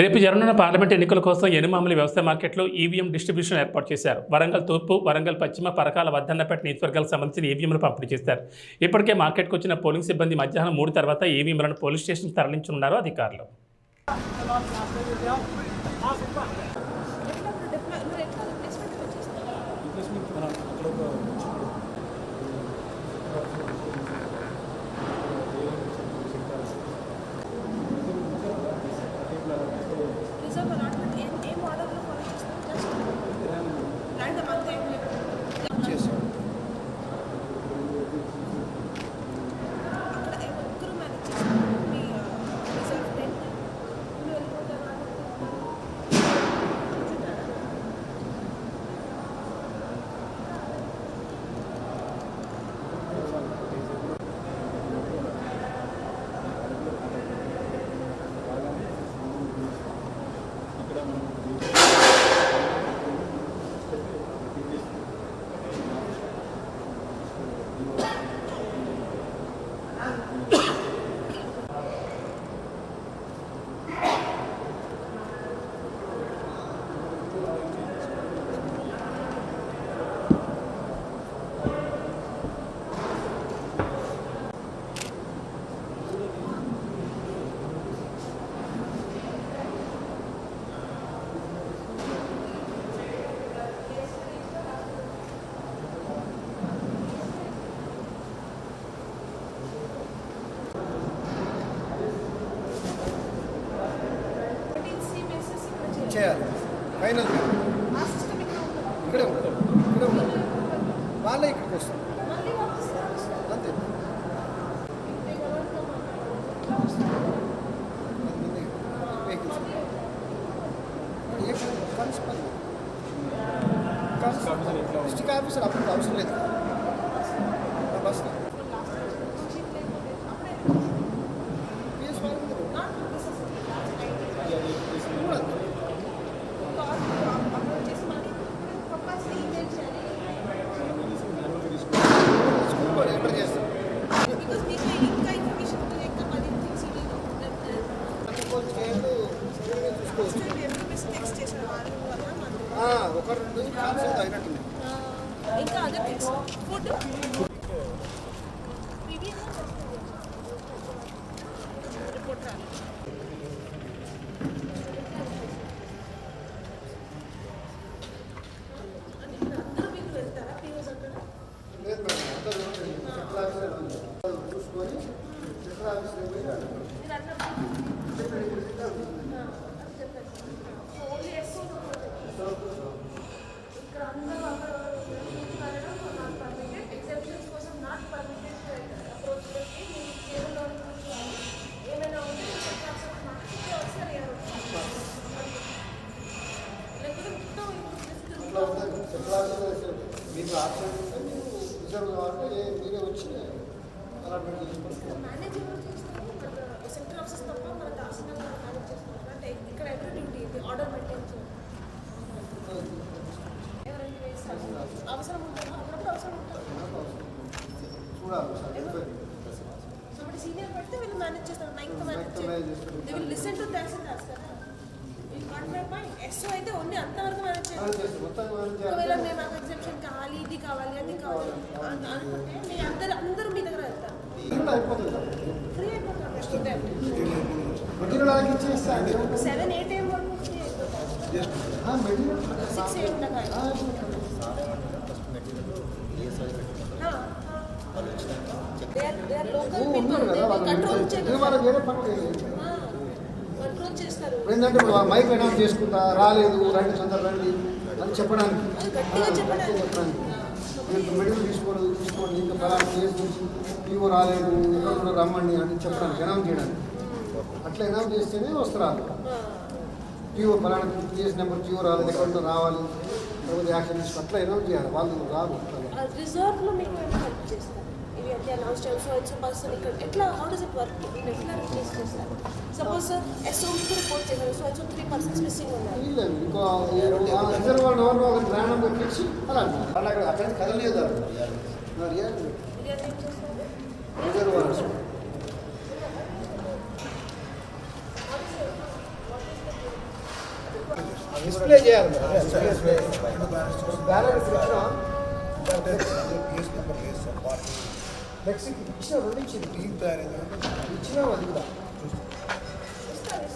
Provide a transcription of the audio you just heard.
రేపు జరగనున్న పార్లమెంట్ ఎన్నికల కోసం ఎనుమాముల వ్యవసాయ మార్కెట్లో ఈవీఎం డిస్ట్రిబ్యూషన్ ఏర్పాటు చేశారు. వరంగల్ తూర్పు వరంగల్ పశ్చిమ పరకాల వద్దన్నపేట నియోజకవర్గాలకు సంబంధించిన ఈవీఎంలు పంపిణీ చేశారు. ఇప్పటికే మార్కెట్కు వచ్చిన పోలింగ్ సిబ్బంది మధ్యాహ్నం మూడు తర్వాత ఈవీఎంలను పోలీస్ స్టేషన్కి తరలించనున్నారు అధికారులు. రిజర్వ్ మాట్లాడాలి ఎట్లా వస్తారు పది మంది వెహికల్స్ మరి ఏ కలిసి పని డిస్ట్రిక్ట్ ఆఫీసర్ అప్పుడు అవసరం లేదు చూసుకోవచ్చు ఆ, ఒక రెండు కాన్సెప్ట్ అయినట్టుంది. ఇంకా అదర్ థింగ్స్ ఫుడ్ చూసుకొని మీకు ఆప్షన్ ఉంటే మీరు రిజర్వ్ కావాలంటే మీరే వచ్చి అలాట్మెంట్ చేసుకుంటారు somebody senior పెడితే వీళ్ళు మేనేజ్ చేస్తారు నైన్త్ మేనేజ్ చేస్తారు. They will listen to tahsildars కదా you got my point S O అయితే ఓన్లీ అంతవరకు మేనేజ్ చేస్తారు. ఒకవేళ. మేము మాకు ఎగ్జామ్షన్ కావాలి ఇది కావాలి అది కావాలి అన్- అనుకుంటే మీ అందరు అందరూ మీ దగ్గర వెళ్తారు అయిపోతుంది. Free student? సెవెన్ ఎయిట్ ఏం వరకు ఫ్రీ మెటీరియల్ సిక్స్ దాకా కంట్రోల్ చేస్తారు. ఏంటంటే మైక్ అనౌన్స్ చేసుకుంటా రాలేదు రండి తొందర రండి అని చెప్పడానికి. మెడికల్ తీసుకోండి తీసుకోండి ఇంకా ఫలానా కేసు నుంచి పీఓ రాలేదు ఇక్కడ కూడా రమ్మండి అని చెప్పడానికి అనౌన్స్ చేయడానికి. అట్లా అనౌన్స్ చేస్తేనే వస్తారు. పీఓ ఫలానా కేసు నెంబర్ పీఓ రాలేదు ఎక్కడ రావాలి లేకపోతే యాక్షన్ తీసుకో అట్లా అనౌన్స్ చేయాలి. వాళ్ళు రాదు మీకు చేస్తారు? ఇట్లా సో ఇట్స్ పర్సన్ ఎట్లా హౌ డస్ వర్క్ ఎట్లా రిప్లేస్ చేస్తారు suppose S O three report చేశారు. సో ఇట్స్ డిస్ప్లే చేయాలి బ్యాలెన్స్ ఇచ్చిన? 멕시코, 멕시코 롤링치도 이기다야 되나? 이 친한 아닙니다.